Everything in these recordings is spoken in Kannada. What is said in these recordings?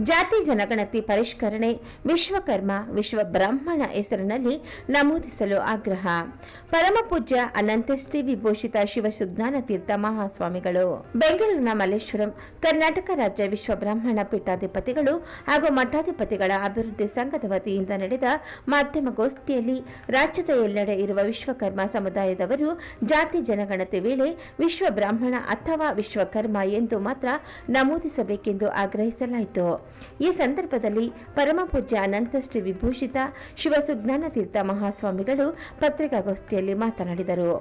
ಜಾತಿ ಜನಗಣತಿ ಪರಿಷ್ಕರಣೆ, ವಿಶ್ವಕರ್ಮ ವಿಶ್ವ ಬ್ರಾಹ್ಮಣ ಹೆಸರಿನಲ್ಲಿ ನಮೂದಿಸಲು ಆಗ್ರಹ. ಪರಮಪೂಜ್ಯ ಅನಂತಶ್ರೀ ವಿಭೂಷಿತ ಶಿವಸುಜ್ಞಾನ ತೀರ್ಥ ಮಹಾಸ್ವಾಮಿಗಳು. ಬೆಂಗಳೂರಿನ ಮಲ್ಲೇಶ್ವರಂ, ಕರ್ನಾಟಕ ರಾಜ್ಯ ವಿಶ್ವ ಬ್ರಾಹ್ಮಣ ಪೀಠಾಧಿಪತಿಗಳು ಹಾಗೂ ಮಠಾಧಿಪತಿಗಳ ಅಭಿವೃದ್ಧಿ ಸಂಘದ ವತಿಯಿಂದ ನಡೆದ ಮಾಧ್ಯಮಗೋಷ್ಠಿಯಲ್ಲಿ ರಾಜ್ಯದ ಎಲ್ಲೆಡೆ ಇರುವ ವಿಶ್ವಕರ್ಮ ಸಮುದಾಯದವರು ಜಾತಿ ಜನಗಣತಿ ವೇಳೆ ವಿಶ್ವ ಬ್ರಾಹ್ಮಣ ಅಥವಾ ವಿಶ್ವಕರ್ಮ ಎಂದು ಮಾತ್ರ ನಮೂದಿಸಬೇಕೆಂದು ಆಗ್ರಹಿಸಲಾಯಿತು. ಈ ಸಂದರ್ಭದಲ್ಲಿ ಪರಮಪೂಜ್ಯ ಅನಂತಶ್ರೀ ವಿಭೂಷಿತ ಶಿವಸುಜ್ಞಾನ ತೀರ್ಥ ಮಹಾಸ್ವಾಮಿಗಳು ಪತ್ರಿಕಾಗೋಷ್ಠಿಯಲ್ಲಿ ಮಾತನಾಡಿದರು.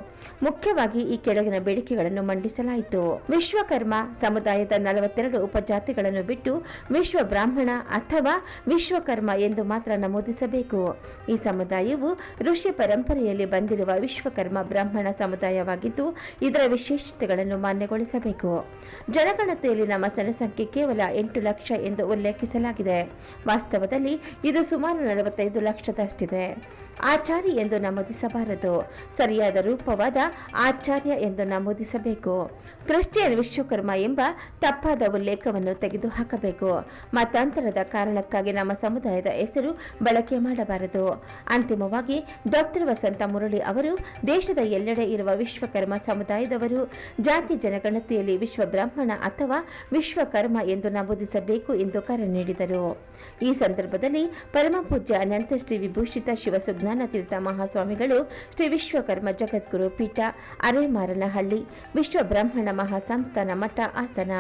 ಮುಖ್ಯವಾಗಿ ಈ ಕೆಳಗಿನ ಬೇಡಿಕೆಗಳನ್ನು ಮಂಡಿಸಲಾಯಿತು. ವಿಶ್ವಕರ್ಮ ಸಮುದಾಯದ ನಲವತ್ತೆರಡು ಉಪಜಾತಿಗಳನ್ನು ಬಿಟ್ಟು ವಿಶ್ವ ಬ್ರಾಹ್ಮಣ ಅಥವಾ ವಿಶ್ವಕರ್ಮ ಎಂದು ಮಾತ್ರ ನಮೂದಿಸಬೇಕು. ಈ ಸಮುದಾಯವು ಋಷಿ ಪರಂಪರೆಯಲ್ಲಿ ಬಂದಿರುವ ವಿಶ್ವಕರ್ಮ ಬ್ರಾಹ್ಮಣ ಸಮುದಾಯವಾಗಿದ್ದು, ಇದರ ವಿಶೇಷತೆಗಳನ್ನು ಮಾನ್ಯಗೊಳಿಸಬೇಕು. ಜನಗಣತಿಯಲ್ಲಿ ನಮ್ಮ ಜನಸಂಖ್ಯೆ ಕೇವಲ ಎಂಟು ಲಕ್ಷ ಎಂದು ಉಲ್ಲೇಖಿಸಲಾಗಿದೆ. ವಾಸ್ತವದಲ್ಲಿ ಇದು ಸುಮಾರು ನಲವತ್ತೈದು ಲಕ್ಷದಷ್ಟಿದೆ. ಆಚಾರಿ ಎಂದು ನಮೂದಿಸಬಾರದು. ಸರಿಯಾದ ರೂಪವಾದ ಆಚಾರ್ಯ ಎಂದು ನಮೂದಿಸಬೇಕು. ಕ್ರಿಶ್ಚಿಯನ್ ವಿಶ್ವಕರ್ಮ ಎಂಬ ತಪ್ಪಾದ ಉಲ್ಲೇಖವನ್ನು ತೆಗೆದುಹಾಕಬೇಕು. ಮತಾಂತರದ ಕಾರಣಕ್ಕಾಗಿ ನಮ್ಮ ಸಮುದಾಯದ ಹೆಸರು ಬಳಕೆ ಮಾಡಬಾರದು. ಅಂತಿಮವಾಗಿ ಡಾಕ್ಟರ್ ವಸಂತ ಮುರಳಿ ಅವರು ದೇಶದ ಎಲ್ಲೆಡೆ ಇರುವ ವಿಶ್ವಕರ್ಮ ಸಮುದಾಯದವರು, ಜಾತಿ ಜನಗಣತಿಯಲ್ಲಿ ವಿಶ್ವ ಬ್ರಾಹ್ಮಣ ಅಥವಾ ವಿಶ್ವಕರ್ಮ ಎಂದು ನಮೂದಿಸಬೇಕು ಎಂದು ಕರೆ ನೀಡಿದರು. ಈ ಸಂದರ್ಭದಲ್ಲಿ ಪರಮಪೂಜ್ಯ ಅನಂತ ಶ್ರೀ ವಿಭೂಷಿತ ಶಿವಸುಜ್ಞಾನ ತೀರ್ಥ ಮಹಾಸ್ವಾಮಿಗಳು ಶ್ರೀ ವಿಶ್ವಕರ್ಮ ಜಗದ್ಗುರು ಪೀಠ, ಅರೆಮಾರನಹಳ್ಳಿ ವಿಶ್ವ ಬ್ರಾಹ್ಮಣ ಮಹಾಸಂಸ್ಥಾನ ಮಠ ಆಸನ,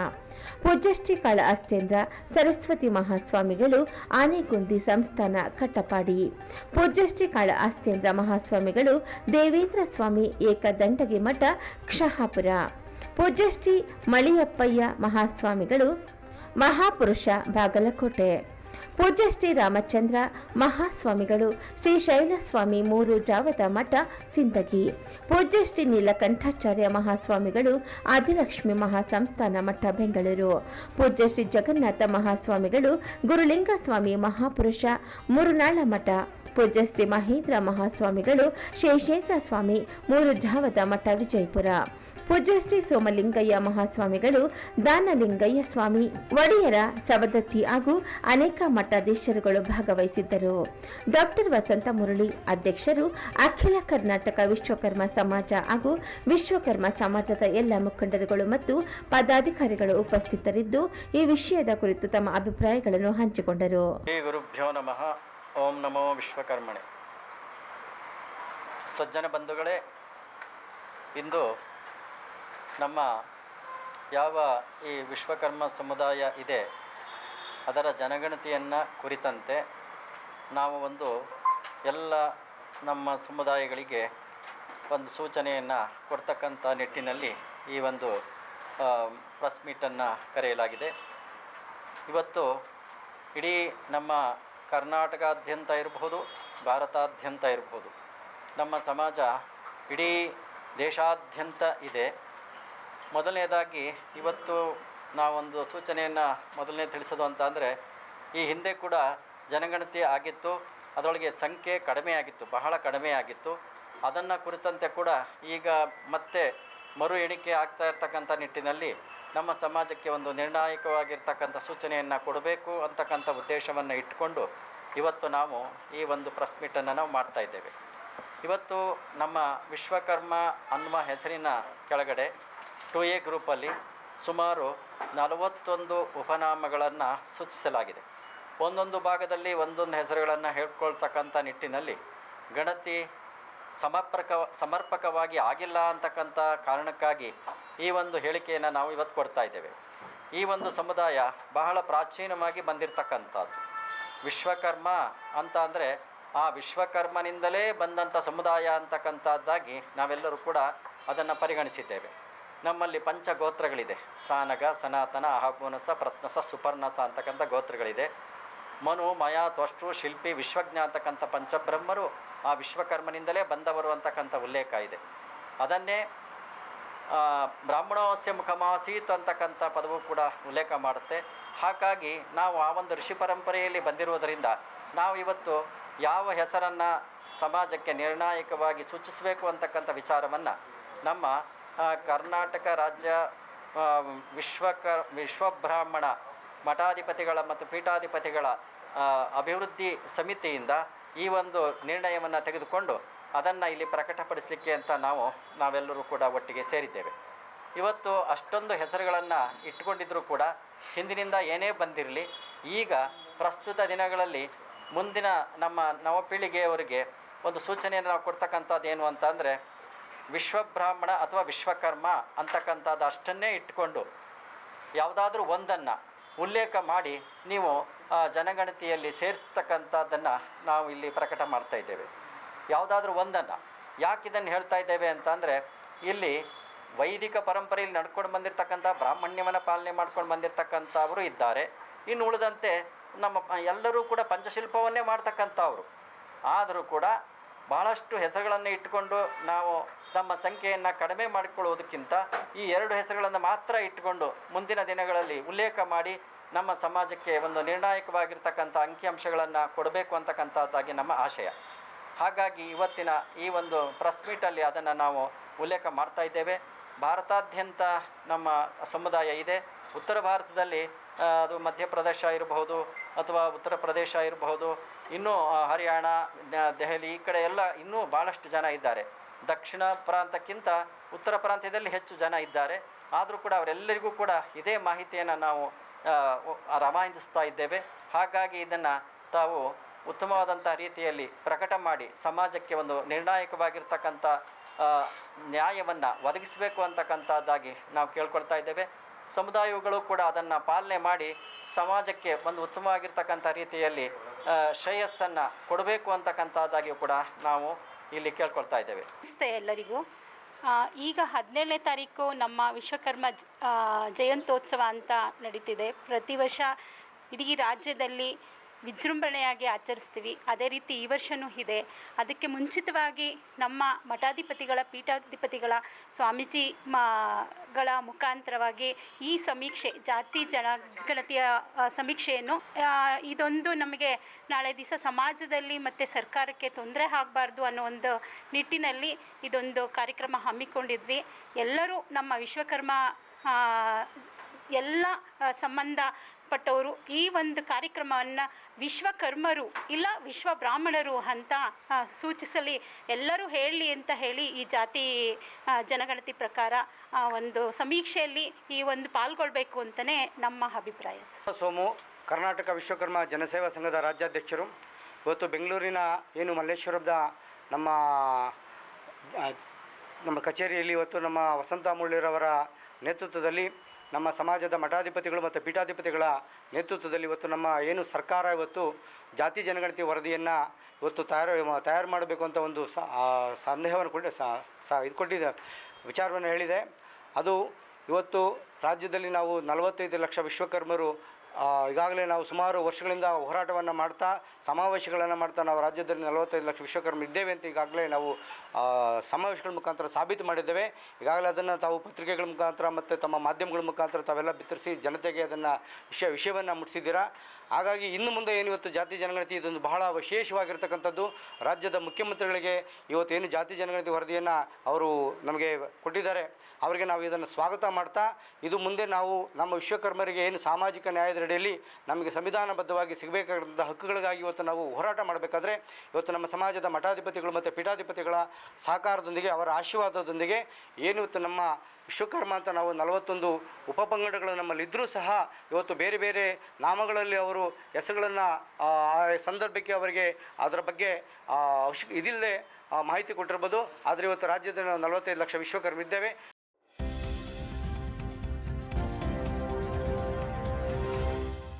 ಪೂಜ್ಯಶ್ರೀ ಕಾಳ ಅಸ್ತೇಂದ್ರ ಸರಸ್ವತಿ ಮಹಾಸ್ವಾಮಿಗಳು, ಆನೆಗುಂದಿ ಸಂಸ್ಥಾನ ಕಟ್ಟಪಾಡಿ, ಪೂಜ್ಯಶ್ರೀ ಕಾಳ ಅಸ್ತೇಂದ್ರ ಮಹಾಸ್ವಾಮಿಗಳು, ದೇವೇಂದ್ರ ಸ್ವಾಮಿ ಏಕದಂಡಗಿ ಮಠ ಕ್ಷಹಾಪುರ, ಪೂಜ್ಯಶ್ರೀ ಮಳಿಯಪ್ಪಯ್ಯ ಮಹಾಸ್ವಾಮಿಗಳು ಮಹಾಪುರುಷ ಬಾಗಲಕೋಟೆ. ಪೂಜ್ಯ ಶ್ರೀ ರಾಮಚಂದ್ರ ಮಹಾಸ್ವಾಮಿಗಳು, ಶ್ರೀ ಶೈಲಸ್ವಾಮಿ ಮೂರು ಜಾವದ ಮಠ, ಸಿಂದಗಿ. ಪೂಜ್ಯ ಶ್ರೀ ನೀಲಕಂಠಾಚಾರ್ಯ ಮಹಾಸ್ವಾಮಿಗಳು, ಆದಿಲಕ್ಷ್ಮಿ ಮಹಾಸಂಸ್ಥಾನ ಮಠ, ಬೆಂಗಳೂರು. ಪೂಜ್ಯ ಶ್ರೀ ಜಗನ್ನಾಥ ಮಹಾಸ್ವಾಮಿಗಳು, ಗುರುಲಿಂಗಸ್ವಾಮಿ ಮಹಾಪುರುಷ ಮುರುನಾಳ ಮಠ. ಪೂಜ್ಯ ಶ್ರೀ ಮಹೇಂದ್ರ ಮಹಾಸ್ವಾಮಿಗಳು, ಶೇಷೇಂದ್ರ ಸ್ವಾಮಿ ಮೂರು ಜಾವದ ಮಠ, ವಿಜಯಪುರ. ಪೂಜ್ಯ ಶ್ರೀ ಸೋಮಲಿಂಗಯ್ಯ ಮಹಾಸ್ವಾಮಿಗಳು, ದಾನಲಿಂಗಯ್ಯ ಸ್ವಾಮಿ, ಒಡೆಯರ ಸವದತ್ತಿ ಹಾಗೂ ಅನೇಕ ಮಠಾಧೀಶರುಗಳು ಭಾಗವಹಿಸಿದ್ದರು. ಡಾಕ್ಟರ್ ವಸಂತ ಮುರಳಿ ಅಧ್ಯಕ್ಷರು ಅಖಿಲ ಕರ್ನಾಟಕ ವಿಶ್ವಕರ್ಮ ಸಮಾಜ ಹಾಗೂ ವಿಶ್ವಕರ್ಮ ಸಮಾಜದ ಎಲ್ಲ ಮುಖಂಡರುಗಳು ಮತ್ತು ಪದಾಧಿಕಾರಿಗಳು ಉಪಸ್ಥಿತರಿದ್ದು, ಈ ವಿಷಯದ ಕುರಿತು ತಮ್ಮ ಅಭಿಪ್ರಾಯಗಳನ್ನು ಹಂಚಿಕೊಂಡರು. ಗುರುಭ್ಯೋ ನಮಃ. ಓಂ ನಮೋ ವಿಶ್ವಕರ್ಮಣೆ. ಸಜ್ಜನ ಬಂಧುಗಳೇ, ಇಂದು ನಮ್ಮ ಯಾವ ಈ ವಿಶ್ವಕರ್ಮ ಸಮುದಾಯ ಇದೆ, ಅದರ ಜನಗಣತಿಯನ್ನು ಕುರಿತಂತೆ ನಾವು ಒಂದು ಎಲ್ಲ ನಮ್ಮ ಸಮುದಾಯಗಳಿಗೆ ಒಂದು ಸೂಚನೆಯನ್ನು ಕೊಡ್ತಕ್ಕಂಥ ನಿಟ್ಟಿನಲ್ಲಿ ಈ ಒಂದು ಪ್ರೆಸ್ ಮೀಟನ್ನು ಕರೆಯಲಾಗಿದೆ. ಇವತ್ತು ಇಡೀ ನಮ್ಮ ಕರ್ನಾಟಕಾದ್ಯಂತ ಇರಬಹುದು, ಭಾರತಾದ್ಯಂತ ಇರಬಹುದು, ನಮ್ಮ ಸಮಾಜ ಇಡೀ ದೇಶಾದ್ಯಂತ ಇದೆ. ಮೊದಲನೇದಾಗಿ ಇವತ್ತು ನಾವೊಂದು ಸೂಚನೆಯನ್ನು ಮೊದಲನೇ ತಿಳಿಸೋದು ಅಂತ ಅಂದರೆ, ಈ ಹಿಂದೆ ಕೂಡ ಜನಗಣತಿ ಆಗಿತ್ತು, ಅದರೊಳಗೆ ಸಂಖ್ಯೆ ಕಡಿಮೆ ಆಗಿತ್ತು, ಬಹಳ ಕಡಿಮೆ ಆಗಿತ್ತು. ಅದನ್ನು ಕುರಿತಂತೆ ಕೂಡ ಈಗ ಮತ್ತೆ ಮರು ಎಣಿಕೆ ಆಗ್ತಾ ಇರ್ತಕ್ಕಂಥ ನಿಟ್ಟಿನಲ್ಲಿ ನಮ್ಮ ಸಮಾಜಕ್ಕೆ ಒಂದು ನಿರ್ಣಾಯಕವಾಗಿರ್ತಕ್ಕಂಥ ಸೂಚನೆಯನ್ನು ಕೊಡಬೇಕು ಅಂತಕ್ಕಂಥ ಉದ್ದೇಶವನ್ನು ಇಟ್ಟುಕೊಂಡು ಇವತ್ತು ನಾವು ಈ ಒಂದು ಪ್ರೆಸ್ ಮೀಟನ್ನು ನಾವು ಮಾಡ್ತಾ ಇದ್ದೇವೆ. ಇವತ್ತು ನಮ್ಮ ವಿಶ್ವಕರ್ಮ ಅನ್ನುವ ಹೆಸರಿನ ಕೆಳಗಡೆ ಟು ಎ ಗ್ರೂಪಲ್ಲಿ ಸುಮಾರು ನಲವತ್ತೊಂದು ಉಪನಾಮಗಳನ್ನು ಸೂಚಿಸಲಾಗಿದೆ. ಒಂದೊಂದು ಭಾಗದಲ್ಲಿ ಒಂದೊಂದು ಹೆಸರುಗಳನ್ನು ಹೇಳ್ಕೊಳ್ತಕ್ಕಂಥ ನಿಟ್ಟಿನಲ್ಲಿ ಗಣತಿ ಸಮರ್ಪಕ, ಸಮರ್ಪಕವಾಗಿ ಆಗಿಲ್ಲ ಅಂತಕ್ಕಂಥ ಕಾರಣಕ್ಕಾಗಿ ಈ ಒಂದು ಹೇಳಿಕೆಯನ್ನು ನಾವು ಇವತ್ತು ಕೊಡ್ತಾ ಇದ್ದೇವೆ. ಈ ಒಂದು ಸಮುದಾಯ ಬಹಳ ಪ್ರಾಚೀನವಾಗಿ ಬಂದಿರತಕ್ಕಂಥದ್ದು. ವಿಶ್ವಕರ್ಮ ಅಂತ ಅಂದರೆ ಆ ವಿಶ್ವಕರ್ಮನಿಂದಲೇ ಬಂದಂಥ ಸಮುದಾಯ ಅಂತಕ್ಕಂಥದ್ದಾಗಿ ನಾವೆಲ್ಲರೂ ಕೂಡ ಅದನ್ನು ಪರಿಗಣಿಸಿದ್ದೇವೆ. ನಮ್ಮಲ್ಲಿ ಪಂಚ ಗೋತ್ರಗಳಿದೆ ಸಾನಗ, ಸನಾತನ, ಅಹಪುನಸ, ಪ್ರತ್ನಸ, ಸುಪರ್ಣಸ ಅಂತಕ್ಕಂಥ ಗೋತ್ರಗಳಿದೆ. ಮನು, ಮಯ, ತ್ವಷ್ಟು, ಶಿಲ್ಪಿ, ವಿಶ್ವಜ್ಞ ಅಂತಕ್ಕಂಥ ಪಂಚಬ್ರಹ್ಮರು ಆ ವಿಶ್ವಕರ್ಮನಿಂದಲೇ ಬಂದವರು ಅಂತಕ್ಕಂಥ ಉಲ್ಲೇಖ ಇದೆ. ಅದನ್ನೇ ಬ್ರಾಹ್ಮಣೋಸ್ಯ ಮುಖಮಾಸೀತ್ ಅಂತಕ್ಕಂಥ ಪದವು ಕೂಡ ಉಲ್ಲೇಖ ಮಾಡುತ್ತೆ. ಹಾಗಾಗಿ ನಾವು ಆ ಒಂದು ಋಷಿ ಪರಂಪರೆಯಲ್ಲಿ ಬಂದಿರುವುದರಿಂದ ನಾವು ಇವತ್ತು ಯಾವ ಹೆಸರನ್ನು ಸಮಾಜಕ್ಕೆ ನಿರ್ಣಾಯಕವಾಗಿ ಸೂಚಿಸಬೇಕು ಅಂತಕ್ಕಂಥ ವಿಚಾರವನ್ನು ನಮ್ಮ ಕರ್ನಾಟಕ ರಾಜ್ಯ ವಿಶ್ವಕರ್ ವಿಶ್ವಕ ವಿಶ್ವಬ್ರಾಹ್ಮಣ ಮಠಾಧಿಪತಿಗಳ ಮತ್ತು ಪೀಠಾಧಿಪತಿಗಳ ಅಭಿವೃದ್ಧಿ ಸಮಿತಿಯಿಂದ ಈ ಒಂದು ನಿರ್ಣಯವನ್ನು ತೆಗೆದುಕೊಂಡು ಅದನ್ನು ಇಲ್ಲಿ ಪ್ರಕಟಪಡಿಸಲಿಕ್ಕೆ ಅಂತ ನಾವು, ನಾವೆಲ್ಲರೂ ಕೂಡ ಒಟ್ಟಿಗೆ ಸೇರಿದ್ದೇವೆ. ಇವತ್ತು ಅಷ್ಟೊಂದು ಹೆಸರುಗಳನ್ನು ಇಟ್ಟುಕೊಂಡಿದ್ದರೂ ಕೂಡ ಹಿಂದಿನಿಂದ ಏನೇ ಬಂದಿರಲಿ, ಈಗ ಪ್ರಸ್ತುತ ದಿನಗಳಲ್ಲಿ ಮುಂದಿನ ನಮ್ಮ ನವಪೀಳಿಗೆಯವರಿಗೆ ಒಂದು ಸೂಚನೆಯನ್ನು ನಾವು ಕೊಡ್ತಕ್ಕಂಥದ್ದು ಏನು ಅಂತ ಅಂದರೆ ವಿಶ್ವಬ್ರಾಹ್ಮಣ ಅಥವಾ ವಿಶ್ವಕರ್ಮ ಅಂತಕ್ಕಂಥದ್ದು ಅಷ್ಟನ್ನೇ ಇಟ್ಟುಕೊಂಡು ಯಾವುದಾದ್ರೂ ಒಂದನ್ನು ಉಲ್ಲೇಖ ಮಾಡಿ ನೀವು ಜನಗಣತಿಯಲ್ಲಿ ಸೇರಿಸ್ತಕ್ಕಂಥದ್ದನ್ನು ನಾವು ಇಲ್ಲಿ ಪ್ರಕಟ ಮಾಡ್ತಾ ಇದ್ದೇವೆ. ಯಾವುದಾದ್ರೂ ಒಂದನ್ನು ಯಾಕೆ ಇದನ್ನು ಹೇಳ್ತಾ ಇದ್ದೇವೆ ಅಂತ ಅಂದರೆ ಇಲ್ಲಿ ವೈದಿಕ ಪರಂಪರೆಯಲ್ಲಿ ನಡ್ಕೊಂಡು ಬಂದಿರತಕ್ಕಂಥ, ಬ್ರಾಹ್ಮಣ್ಯವನ್ನು ಪಾಲನೆ ಮಾಡ್ಕೊಂಡು ಬಂದಿರತಕ್ಕಂಥವರು ಇದ್ದಾರೆ. ಇನ್ನು ಉಳಿದಂತೆ ನಮ್ಮ, ಎಲ್ಲರೂ ಕೂಡ ಪಂಚಶಿಲ್ಪವನ್ನೇ ಮಾಡ್ತಕ್ಕಂಥವ್ರು. ಆದರೂ ಕೂಡ ಬಹಳಷ್ಟು ಹೆಸರುಗಳನ್ನು ಇಟ್ಟುಕೊಂಡು ನಾವು ನಮ್ಮ ಸಂಖ್ಯೆಯನ್ನು ಕಡಿಮೆ ಮಾಡಿಕೊಳ್ಳುವುದಕ್ಕಿಂತ ಈ ಎರಡು ಹೆಸರುಗಳನ್ನು ಮಾತ್ರ ಇಟ್ಟುಕೊಂಡು ಮುಂದಿನ ದಿನಗಳಲ್ಲಿ ಉಲ್ಲೇಖ ಮಾಡಿ ನಮ್ಮ ಸಮಾಜಕ್ಕೆ ಒಂದು ನಿರ್ಣಾಯಕವಾಗಿರ್ತಕ್ಕಂಥ ಅಂಕಿಅಂಶಗಳನ್ನು ಕೊಡಬೇಕು ಅಂತಕ್ಕಂಥದ್ದಾಗಿ ನಮ್ಮ ಆಶಯ. ಹಾಗಾಗಿ ಇವತ್ತಿನ ಈ ಒಂದು ಪ್ರೆಸ್ ಮೀಟಲ್ಲಿ ಅದನ್ನು ನಾವು ಉಲ್ಲೇಖ ಮಾಡ್ತಾ ಇದ್ದೇವೆ. ಭಾರತಾದ್ಯಂತ ನಮ್ಮ ಸಮುದಾಯ ಇದೆ. ಉತ್ತರ ಭಾರತದಲ್ಲಿ ಅದು ಮಧ್ಯಪ್ರದೇಶ ಇರಬಹುದು ಅಥವಾ ಉತ್ತರ ಪ್ರದೇಶ ಇರಬಹುದು ಇನ್ನೂ ಹರಿಯಾಣ ದೆಹಲಿ ಈ ಕಡೆ ಎಲ್ಲ ಇನ್ನೂ ಭಾಳಷ್ಟು ಜನ ಇದ್ದಾರೆ. ದಕ್ಷಿಣ ಪ್ರಾಂತಕ್ಕಿಂತ ಉತ್ತರ ಪ್ರಾಂತ್ಯದಲ್ಲಿ ಹೆಚ್ಚು ಜನ ಇದ್ದಾರೆ. ಆದರೂ ಕೂಡ ಅವರೆಲ್ಲರಿಗೂ ಕೂಡ ಇದೇ ಮಾಹಿತಿಯನ್ನು ನಾವು ರವಾನಿಸ್ತಾ ಇದ್ದೇವೆ. ಹಾಗಾಗಿ ಇದನ್ನು ತಾವು ಉತ್ತಮವಾದಂಥ ರೀತಿಯಲ್ಲಿ ಪ್ರಕಟ ಮಾಡಿ ಸಮಾಜಕ್ಕೆ ಒಂದು ನಿರ್ಣಾಯಕವಾಗಿರ್ತಕ್ಕಂಥ ನ್ಯಾಯವನ್ನು ಒದಗಿಸಬೇಕು ಅಂತಕ್ಕಂಥದ್ದಾಗಿ ನಾವು ಕೇಳ್ಕೊಳ್ತಾ ಇದ್ದೇವೆ. ಸಮುದಾಯಗಳು ಕೂಡ ಅದನ್ನು ಪಾಲನೆ ಮಾಡಿ ಸಮಾಜಕ್ಕೆ ಒಂದು ಉತ್ತಮವಾಗಿರ್ತಕ್ಕಂಥ ರೀತಿಯಲ್ಲಿ ಶ್ರೇಯಸ್ಸನ್ನು ಕೊಡಬೇಕು ಅಂತಕ್ಕಂಥದ್ದಾಗಿಯೂ ಕೂಡ ನಾವು ಇಲ್ಲಿ ಕೇಳ್ಕೊಳ್ತಾ ಇದ್ದೇವೆ. ನಮಸ್ತೆ ಎಲ್ಲರಿಗೂ. ಈಗ ಹದಿನೇಳನೇ ತಾರೀಕು ನಮ್ಮ ವಿಶ್ವಕರ್ಮ ಜಯಂತ್ಯೋತ್ಸವ ಅಂತ ನಡೀತಿದೆ. ಪ್ರತಿ ವರ್ಷ ಇಡೀ ರಾಜ್ಯದಲ್ಲಿ ವಿಜೃಂಭಣೆಯಾಗಿ ಆಚರಿಸ್ತೀವಿ. ಅದೇ ರೀತಿ ಈ ವರ್ಷವೂ ಇದೆ. ಅದಕ್ಕೆ ಮುಂಚಿತವಾಗಿ ನಮ್ಮ ಮಠಾಧಿಪತಿಗಳ, ಪೀಠಾಧಿಪತಿಗಳ ಸ್ವಾಮೀಜಿ ಮಾಗಳ ಮುಖಾಂತರವಾಗಿ ಈ ಸಮೀಕ್ಷೆ, ಜಾತಿ ಜನಗಣತಿಯ ಸಮೀಕ್ಷೆಯನ್ನು ಇದೊಂದು ನಮಗೆ ನಾಳೆ ದಿವಸ ಸಮಾಜದಲ್ಲಿ ಮತ್ತು ಸರ್ಕಾರಕ್ಕೆ ತೊಂದರೆ ಆಗಬಾರ್ದು ಅನ್ನೋ ಒಂದು ನಿಟ್ಟಿನಲ್ಲಿ ಇದೊಂದು ಕಾರ್ಯಕ್ರಮ ಹಮ್ಮಿಕೊಂಡಿದ್ವಿ. ಎಲ್ಲರೂ ನಮ್ಮ ವಿಶ್ವಕರ್ಮ ಎಲ್ಲ ಸಂಬಂಧ ಪಟ್ಟವರು ಈ ಒಂದು ಕಾರ್ಯಕ್ರಮವನ್ನು ವಿಶ್ವಕರ್ಮರು ಇಲ್ಲ ವಿಶ್ವ ಬ್ರಾಹ್ಮಣರು ಅಂತ ಸೂಚಿಸಲಿ, ಎಲ್ಲರೂ ಹೇಳಲಿ ಅಂತ ಹೇಳಿ ಈ ಜಾತಿ ಜನಗಣತಿ ಪ್ರಕಾರ ಒಂದು ಸಮೀಕ್ಷೆಯಲ್ಲಿ ಈ ಒಂದು ಪಾಲ್ಗೊಳ್ಬೇಕು ಅಂತಲೇ ನಮ್ಮ ಅಭಿಪ್ರಾಯ ಸೋಮು, ಕರ್ನಾಟಕ ವಿಶ್ವಕರ್ಮ ಜನಸೇವಾ ಸಂಘದ ರಾಜ್ಯಾಧ್ಯಕ್ಷರು, ಇವತ್ತು ಬೆಂಗಳೂರಿನ ಏನು ಮಲ್ಲೇಶ್ವರದ ನಮ್ಮ ನಮ್ಮ ಕಚೇರಿಯಲ್ಲಿ ಇವತ್ತು ನಮ್ಮ ವಸಂತ ಮುಳ್ಳಿರವರ ನೇತೃತ್ವದಲ್ಲಿ ನಮ್ಮ ಸಮಾಜದ ಮಠಾಧಿಪತಿಗಳು ಮತ್ತು ಪೀಠಾಧಿಪತಿಗಳ ನೇತೃತ್ವದಲ್ಲಿ ಇವತ್ತು ನಮ್ಮ ಏನು ಸರ್ಕಾರ ಇವತ್ತು ಜಾತಿ ಜನಗಣತಿ ವರದಿಯನ್ನು ಇವತ್ತು ತಯಾರು ತಯಾರು ಮಾಡಬೇಕು ಅಂತ ಒಂದು ಸಂದೇಹವನ್ನು ಕೊಟ್ಟು ಸಾ, ಇದು ಕೊಟ್ಟಿದೆ, ವಿಚಾರವನ್ನು ಹೇಳಿದೆ. ಅದು ಇವತ್ತು ರಾಜ್ಯದಲ್ಲಿ ನಾವು ನಲವತ್ತೈದು ಲಕ್ಷ ವಿಶ್ವಕರ್ಮರು ಈಗಾಗಲೇ ನಾವು ಸುಮಾರು ವರ್ಷಗಳಿಂದ ಹೋರಾಟವನ್ನು ಮಾಡ್ತಾ, ಸಮಾವೇಶಗಳನ್ನು ಮಾಡ್ತಾ ನಾವು ರಾಜ್ಯದಲ್ಲಿ ನಲವತ್ತೈದು ಲಕ್ಷ ವಿಶ್ವಕರ್ಮ ಇದ್ದೇವೆ ಅಂತ ಈಗಾಗಲೇ ನಾವು ಸಮಾವೇಶಗಳ ಮುಖಾಂತರ ಸಾಬೀತು ಮಾಡಿದ್ದೇವೆ. ಈಗಾಗಲೇ ಅದನ್ನು ತಾವು ಪತ್ರಿಕೆಗಳ ಮುಖಾಂತರ ಮತ್ತು ತಮ್ಮ ಮಾಧ್ಯಮಗಳ ಮುಖಾಂತರ ತಾವೆಲ್ಲ ಬಿತ್ತರಿಸಿ ಜನತೆಗೆ ಅದನ್ನು ವಿಷಯ, ವಿಷಯವನ್ನು ಮುಟ್ಟಿಸಿದ್ದೀರಾ ಹಾಗಾಗಿ ಇನ್ನು ಮುಂದೆ ಏನು ಇವತ್ತು ಜಾತಿ ಜನಗಣತಿ, ಇದೊಂದು ಬಹಳ ವಿಶೇಷವಾಗಿರ್ತಕ್ಕಂಥದ್ದು. ರಾಜ್ಯದ ಮುಖ್ಯಮಂತ್ರಿಗಳಿಗೆ ಇವತ್ತು ಏನು ಜಾತಿ ಜನಗಣತಿ ವರದಿಯನ್ನು ಅವರು ನಮಗೆ ಕೊಟ್ಟಿದ್ದಾರೆ, ಅವರಿಗೆ ನಾವು ಇದನ್ನು ಸ್ವಾಗತ ಮಾಡ್ತಾ, ಇದು ಮುಂದೆ ನಾವು ನಮ್ಮ ವಿಶ್ವಕರ್ಮರಿಗೆ ಏನು ಸಾಮಾಜಿಕ ನ್ಯಾಯದ ಅಡಿಯಲ್ಲಿ ನಮಗೆ ಸಂವಿಧಾನಬದ್ಧವಾಗಿ ಸಿಗಬೇಕಾದಂಥ ಹಕ್ಕುಗಳಿಗಾಗಿ ಇವತ್ತು ನಾವು ಹೋರಾಟ ಮಾಡಬೇಕಾದ್ರೆ ಇವತ್ತು ನಮ್ಮ ಸಮಾಜದ ಮಠಾಧಿಪತಿಗಳು ಮತ್ತು ಪೀಠಾಧಿಪತಿಗಳ ಸಹಕಾರದೊಂದಿಗೆ, ಅವರ ಆಶೀರ್ವಾದದೊಂದಿಗೆ ಏನು ಇವತ್ತು ನಮ್ಮ ವಿಶ್ವಕರ್ಮ ಅಂತ ನಾವು ನಲವತ್ತೊಂದು ಉಪಪಂಗಡಗಳು ನಮ್ಮಲ್ಲಿದ್ದರೂ ಸಹ ಇವತ್ತು ಬೇರೆ ಬೇರೆ ನಾಮಗಳಲ್ಲಿ ಅವರು ಹೆಸರುಗಳನ್ನು, ಆ ಸಂದರ್ಭಕ್ಕೆ ಅವರಿಗೆ ಅದರ ಬಗ್ಗೆ ಅವಶ್ಯ ಇದಿಲ್ಲದೆ ಮಾಹಿತಿ ಕೊಟ್ಟಿರ್ಬೋದು. ಆದರೆ ಇವತ್ತು ರಾಜ್ಯದಲ್ಲಿ ನಾವು ನಲವತ್ತೈದು ಲಕ್ಷ ವಿಶ್ವಕರ್ಮ ಇದ್ದೇವೆ.